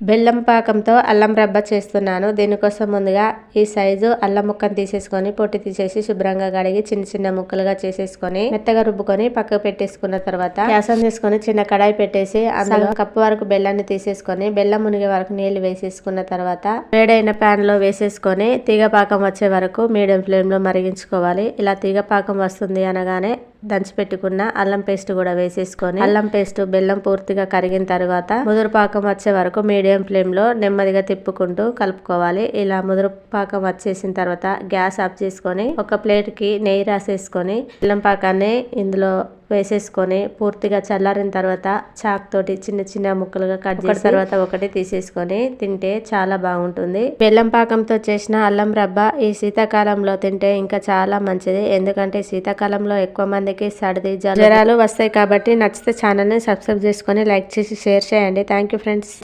బెల్లం పాకంతో అల్లం రబ్బ చేస్తున్నాను. దీనికోసం ముందుగా ఈ సైజు అల్లం ముక్కను తీసేసుకొని పొట్టి తీసేసి శుభ్రంగా కడిగి చిన్న చిన్న ముక్కలుగా చేసేసుకొని మెత్తగా రుబ్బుకొని పక్కకు పెట్టేసుకున్న తర్వాత గ్యాసం తీసుకొని చిన్న కడాయి పెట్టేసి అందులో కప్పు వరకు బెల్లాన్ని తీసేసుకొని బెల్లం మునిగే వరకు నీళ్ళు వేసేసుకున్న తర్వాత వేడైన ప్యాన్లో వేసేసుకొని తీగ పాకం వచ్చే వరకు మీడియం ఫ్లేమ్లో మరిగించుకోవాలి. ఇలా తీగ పాకం వస్తుంది అనగానే దంచి పెట్టుకున్న అల్లం పేస్ట్ కూడా వేసేసుకొని అల్లం పేస్ట్ బెల్లం పూర్తిగా కరిగిన తర్వాత ముదురుపాకం వచ్చే వరకు మీడియం ఫ్లేమ్లో నెమ్మదిగా తిప్పుకుంటూ కలుపుకోవాలి. ఇలా ముదురుపాకం వచ్చేసిన తర్వాత గ్యాస్ ఆఫ్ చేసుకొని ఒక ప్లేట్కి నెయ్యి రాసేసుకొని బెల్లం పాకాన్ని ఇందులో వేసేసుకొని పూర్తిగా చల్లారిన తర్వాత చాక్ తోటి చిన్న చిన్న ముక్కలుగా కట్ చేసిన తర్వాత ఒకటి తీసేసుకొని తింటే చాలా బాగుంటుంది. బెల్లం పాకంతో చేసిన అల్లం రబ్బ ఈ శీతాకాలంలో తింటే ఇంకా చాలా మంచిది. ఎందుకంటే శీతాకాలంలో ఎక్కువ మందికి సర్ది జ్వరాలు వస్తాయి కాబట్టి నచ్చితే ఛానల్ని సబ్స్క్రైబ్ చేసుకొని లైక్ చేసి షేర్ చేయండి. Thank you friends.